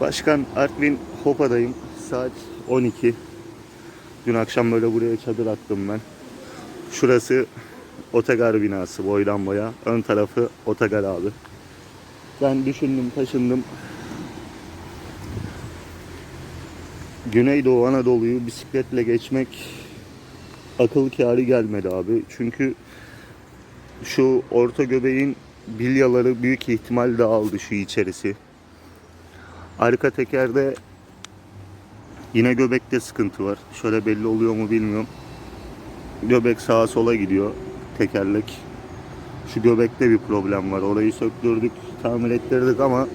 Başkan Artvin Hopa'dayım. Saat 12. Dün akşam böyle buraya çadır attım ben. Şurası otogar binası boydan boya. Ön tarafı otogar abi. Ben düşündüm taşındım. Güneydoğu Anadolu'yu bisikletle geçmek akıl kârı gelmedi abi. Çünkü şu orta göbeğin bilyaları büyük ihtimal dağıldı şu içerisi. Arka tekerde yine göbekte sıkıntı var. Şöyle belli oluyor mu bilmiyorum. Göbek sağa sola gidiyor tekerlek. Şu göbekte bir problem var. Orayı söktürdük, tamir ettirdik ama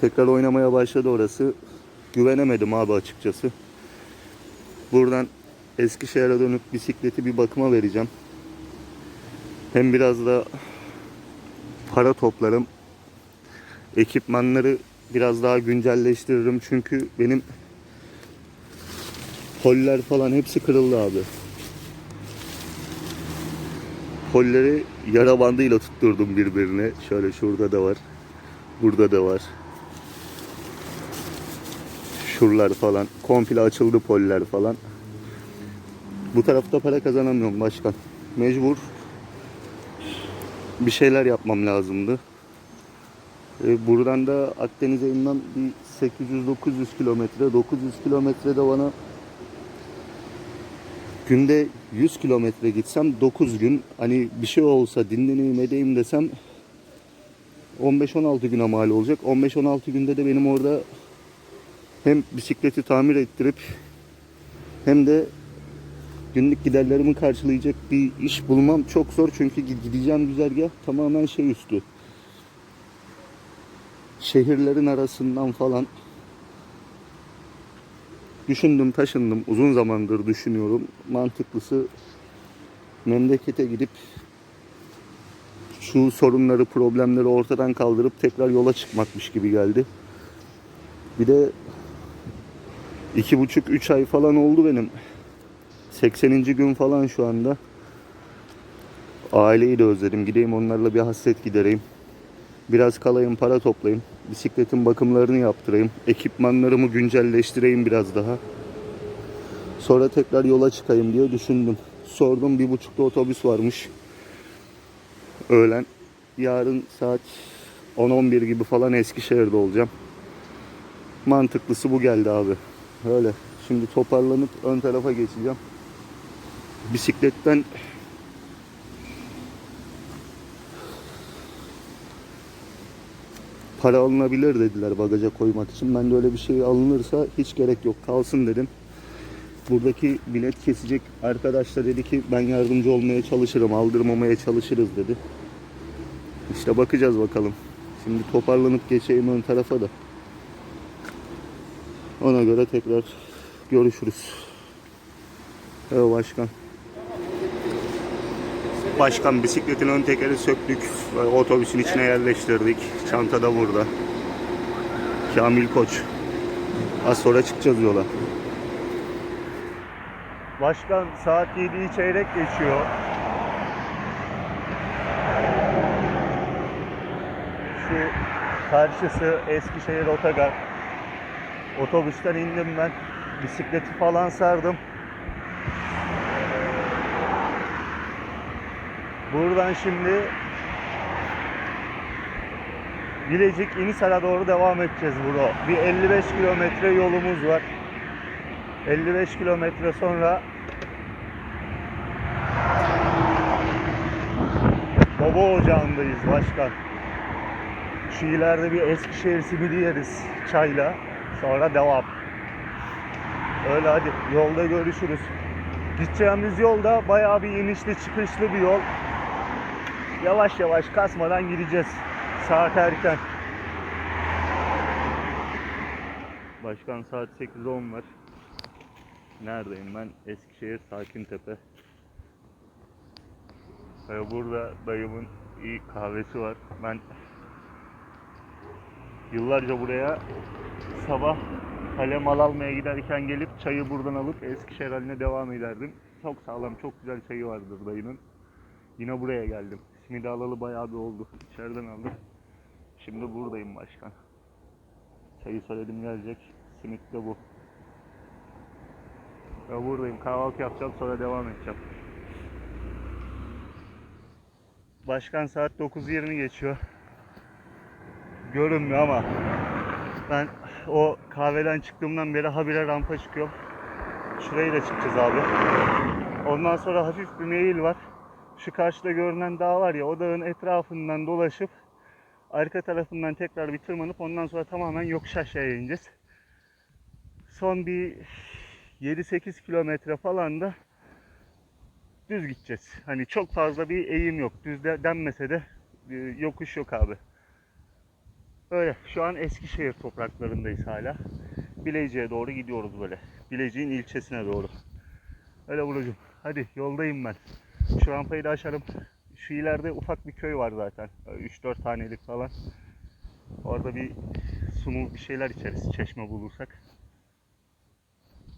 tekrar oynamaya başladı orası. Güvenemedim abi açıkçası. Buradan Eskişehir'e dönüp bisikleti bir bakıma vereceğim. Hem biraz da para toplarım. Ekipmanları biraz daha güncelleştiririm çünkü benim holler falan hepsi kırıldı abi. Holleri yara bandıyla tutturdum birbirine. Şöyle şurada da var. Burada da var. Şuralar falan. Komple açıldı poller falan. Bu tarafta para kazanamıyorum başkan. Mecbur bir şeyler yapmam lazımdı. E, buradan da Akdeniz'e inmem bir 800-900 kilometre. 900 kilometrede bana günde 100 kilometre gitsem 9 gün hani bir şey olsa dinleneyim edeyim desem 15-16 güne mal olacak. 15-16 günde de benim orada hem bisikleti tamir ettirip hem de günlük giderlerimi karşılayacak bir iş bulmam çok zor çünkü gideceğim güzergah tamamen şey üstü. Şehirlerin arasından falan düşündüm taşındım uzun zamandır düşünüyorum. Mantıklısı memlekete gidip şu sorunları problemleri ortadan kaldırıp tekrar yola çıkmakmış gibi geldi. Bir de iki buçuk üç ay falan oldu benim 80. gün falan şu anda. Aileyi de özledim. Gideyim onlarla bir hasret gidereyim. Biraz kalayım, para toplayayım. Bisikletin bakımlarını yaptırayım. Ekipmanlarımı güncelleştireyim biraz daha. Sonra tekrar yola çıkayım diye düşündüm. Sordum bir buçukta otobüs varmış. Öğlen. Yarın saat 10-11 gibi falan Eskişehir'de olacağım. Mantıklısı bu geldi abi. Öyle. Şimdi toparlanıp ön tarafa geçeceğim bisikletten para alınabilir dediler bagaja koymak için. Ben de öyle bir şey alınırsa hiç gerek yok kalsın dedim. Buradaki bilet kesecek arkadaş da dedi ki ben yardımcı olmaya çalışırım aldırmamaya çalışırız dedi. İşte bakacağız bakalım. Şimdi toparlanıp geçeyim ön tarafa da. Ona göre tekrar görüşürüz. Evet başkan. Başkan bisikletin ön tekeri söktük. Otobüsün içine yerleştirdik. Çanta da burada. Kamil Koç. Az sonra çıkacağız yola. Başkan saat 7'yi çeyrek geçiyor. Şu karşısı Eskişehir Otogar. Otobüsten indim ben. Bisikleti falan sardım. Buradan şimdi Bilecik İnisar'a doğru devam edeceğiz bro. Bir 55 kilometre yolumuz var. 55 kilometre sonra Baba ocağındayız başkan. Şu ileride bir Eskişehir simidi yeriz çayla. Sonra devam. Öyle hadi yolda görüşürüz. Gideceğimiz yolda bayağı bir inişli çıkışlı bir yol. Yavaş yavaş kasmadan gideceğiz. Saat erken. Başkan saat 8.10 var. Neredeyim ben? Eskişehir Sakintepe. Ee, burada dayımın iyi kahvesi var. Ben yıllarca buraya sabah kalem mal almaya giderken gelip çayı buradan alıp Eskişehir haline devam ederdim. Çok sağlam, çok güzel çayı vardır dayının. Yine buraya geldim. Simidi alalı bayağı bir oldu. İçeriden aldım. Şimdi buradayım başkan. Çayı söyledim gelecek. Simit de bu. Ben buradayım. Kahvaltı yapacağım sonra devam edeceğim. Başkan saat 9.20 geçiyor. Görünmüyor ama ben o kahveden çıktığımdan beri habire rampa çıkıyorum. Şurayı da çıkacağız abi. Ondan sonra hafif bir meyil var. Şu karşıda görünen dağ var ya o dağın etrafından dolaşıp arka tarafından tekrar bir tırmanıp ondan sonra tamamen yokuş aşağıya ineceğiz. Son bir 7-8 kilometre falan da düz gideceğiz. Hani çok fazla bir eğim yok. Düz de denmese de e, yokuş yok abi. Öyle. Şu an Eskişehir topraklarındayız hala. Bilecik'e doğru gidiyoruz böyle. Bilecik'in ilçesine doğru. Öyle Burucuğum. Hadi yoldayım ben. Şu rampayı da aşarım. Şu ileride ufak bir köy var zaten. 3-4 tanelik falan. Orada bir sumul bir şeyler içeriz. Çeşme bulursak.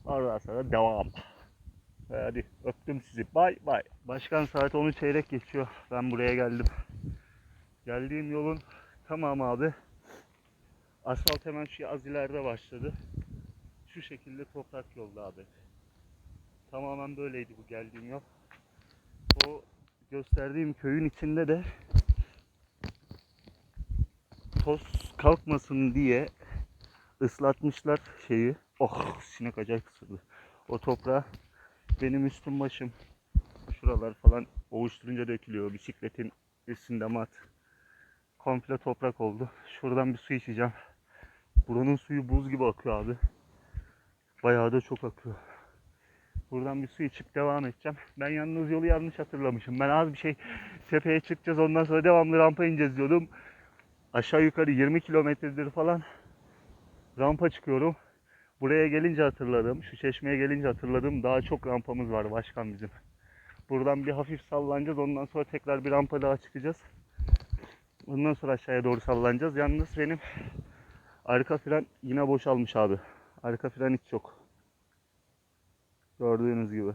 Ondan sonra devam. Hadi öptüm sizi. Bay bay. Başkan saat 10'u çeyrek geçiyor. Ben buraya geldim. Geldiğim yolun tamamı abi. Asfalt hemen şu az ileride başladı. Şu şekilde toprak yolda abi. Tamamen böyleydi bu geldiğim yol. O gösterdiğim köyün içinde de toz kalkmasın diye ıslatmışlar şeyi. Oh sinek acayip ısırdı. O toprağı benim üstüm başım şuralar falan ovuşturunca dökülüyor. Bisikletin üstünde mat. Komple toprak oldu. Şuradan bir su içeceğim. Buranın suyu buz gibi akıyor abi. Bayağı da çok akıyor. Buradan bir su içip devam edeceğim. Ben yalnız yolu yanlış hatırlamışım. Ben az bir şey tepeye çıkacağız ondan sonra devamlı rampa ineceğiz diyordum. Aşağı yukarı 20 kilometredir falan rampa çıkıyorum. Buraya gelince hatırladım. Şu çeşmeye gelince hatırladım. Daha çok rampamız var başkan bizim. Buradan bir hafif sallanacağız. Ondan sonra tekrar bir rampa daha çıkacağız. Ondan sonra aşağıya doğru sallanacağız. Yalnız benim arka fren yine boşalmış abi. Arka fren hiç yok. Gördüğünüz gibi.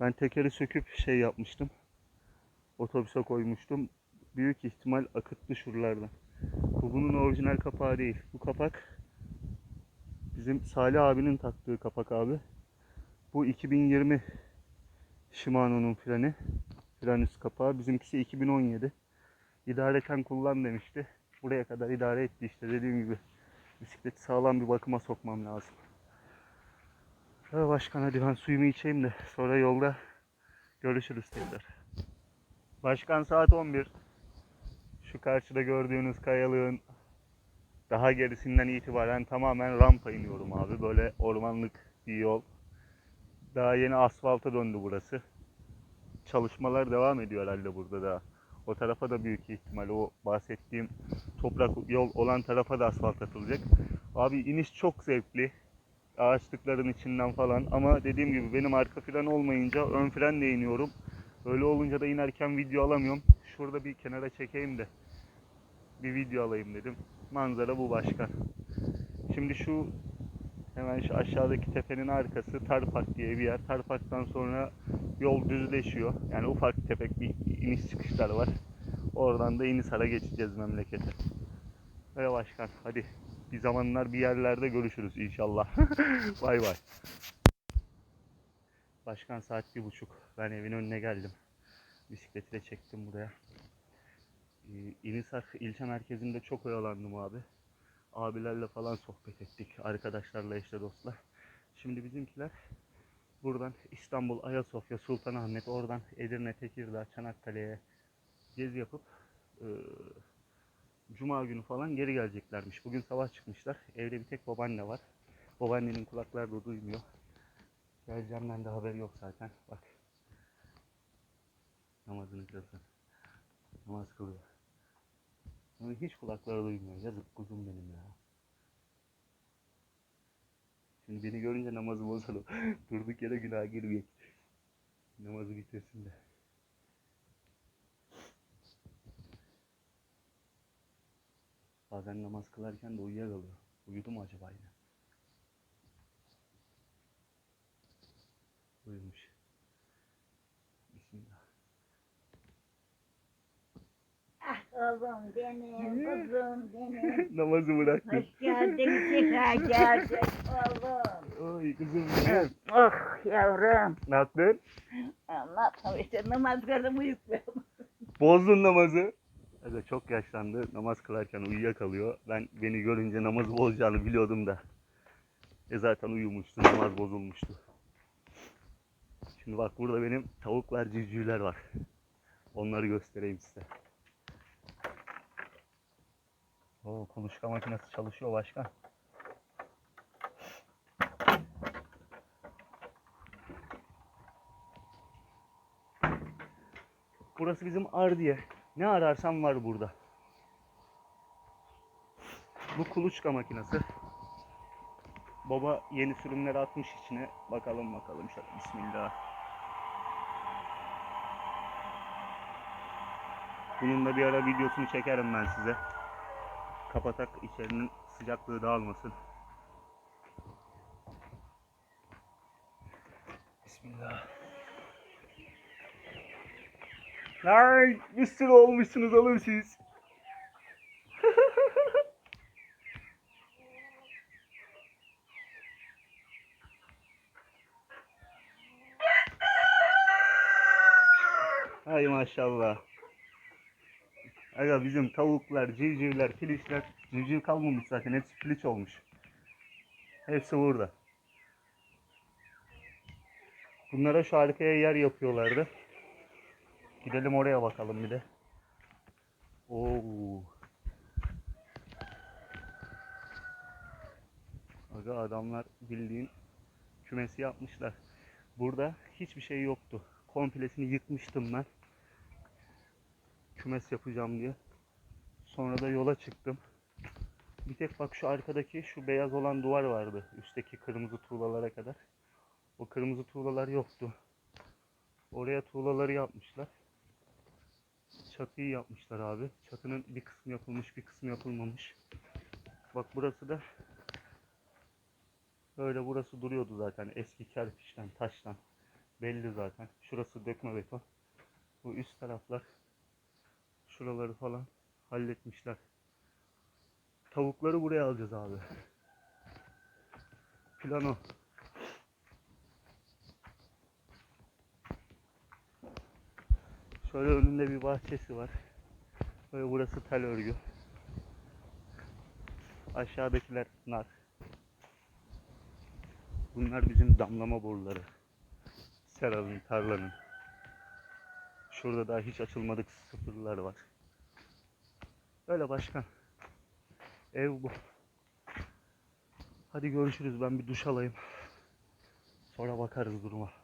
Ben tekeri söküp şey yapmıştım. Otobüse koymuştum. Büyük ihtimal akıttı şuralardan. Bu bunun orijinal kapağı değil. Bu kapak bizim Salih abinin taktığı kapak abi. Bu 2020 Shimano'nun freni. Fren üst kapağı. Bizimkisi 2017. İdareten kullan demişti. Buraya kadar idare etti işte dediğim gibi. Bisikleti sağlam bir bakıma sokmam lazım. Ya başkan hadi ben suyumu içeyim de sonra yolda görüşürüz tekrar. Başkan saat 11. Şu karşıda gördüğünüz kayalığın daha gerisinden itibaren tamamen rampa iniyorum abi. Böyle ormanlık bir yol. Daha yeni asfalta döndü burası. Çalışmalar devam ediyor herhalde burada da. O tarafa da büyük ihtimal o bahsettiğim toprak yol olan tarafa da asfalt atılacak. Abi iniş çok zevkli. Ağaçlıkların içinden falan ama dediğim gibi benim arka fren olmayınca ön frenle iniyorum. Öyle olunca da inerken video alamıyorum. Şurada bir kenara çekeyim de bir video alayım dedim. Manzara bu başka. Şimdi şu hemen şu aşağıdaki tepenin arkası Tarpak diye bir yer. Tarpak'tan sonra yol düzleşiyor. Yani ufak tefek bir iniş çıkışlar var. Oradan da İnisar'a geçeceğiz memlekete. Ve başkan hadi bir zamanlar bir yerlerde görüşürüz inşallah. bay bay. Başkan saat bir buçuk. Ben evin önüne geldim. Bisikleti de çektim buraya. Ee, İnisar ilçe merkezinde çok oyalandım abi. Abilerle falan sohbet ettik. Arkadaşlarla işte dostlar. Şimdi bizimkiler buradan İstanbul, Ayasofya, Sultanahmet, oradan Edirne, Tekirdağ, Çanakkale'ye gezi yapıp e, Cuma günü falan geri geleceklermiş. Bugün sabah çıkmışlar. Evde bir tek babaanne var. Babaannenin kulakları da duymuyor. Geleceğimden de haberi yok zaten. Bak. Namazını kılsın. Namaz kılıyor. Ama hiç kulakları duymuyor. Yazık kuzum benim ya. Şimdi beni görünce namazı bozalım. Durduk yere günah girmeyek. Namazı bitirsin de. Bazen namaz kılarken de uyuyakalıyor. Uyudu mu acaba yine? Uyumuş. Bismillah. Oğlum benim, kızım benim. Namazı bıraktın. Hoş geldin, tekrar geldin oğlum. Oy kızım benim. Oh yavrum. Ne yaptın? Anlatamam işte namaz kıldım uyukluyorum. Bozdun namazı. Aga çok yaşlandı. Namaz kılarken uyuyakalıyor. Ben beni görünce namazı bozacağını biliyordum da. E zaten uyumuştu. Namaz bozulmuştu. Şimdi bak burada benim tavuklar, civcivler var. Onları göstereyim size. Oo, kuluçka makinesi çalışıyor başkan. Burası bizim Ardiye. Ne ararsan var burada. Bu kuluçka makinesi. Baba yeni sürümleri atmış içine. Bakalım bakalım şöyle bismillah. Bunun da bir ara videosunu çekerim ben size. Kapatak içerinin sıcaklığı dağılmasın. Bismillah. Ay bir olmuşsunuz oğlum siz. Hay maşallah. Aga bizim tavuklar, civcivler, filişler, civciv kalmamış zaten hepsi filiç olmuş. Hepsi burada. Bunlara şu arkaya yer yapıyorlardı. Gidelim oraya bakalım bir de. Oo. Aga adamlar bildiğin kümesi yapmışlar. Burada hiçbir şey yoktu. Komplesini yıkmıştım ben. Kümes yapacağım diye. Sonra da yola çıktım. Bir tek bak şu arkadaki şu beyaz olan duvar vardı. Üstteki kırmızı tuğlalara kadar. O kırmızı tuğlalar yoktu. Oraya tuğlaları yapmışlar. Çatıyı yapmışlar abi. Çatının bir kısmı yapılmış, bir kısmı yapılmamış. Bak burası da böyle burası duruyordu zaten eski kerpiçten, taştan. Belli zaten. Şurası dökme beton. Bu üst taraflar şuraları falan halletmişler. Tavukları buraya alacağız abi. Plano. Şöyle önünde bir bahçesi var. Böyle burası tel örgü. Aşağıdakiler nar. Bunlar bizim damlama boruları. Seral'ın, tarlanın. Şurada daha hiç açılmadık sıfırlar var. Öyle başkan. Ev bu. Hadi görüşürüz. Ben bir duş alayım. Sonra bakarız duruma.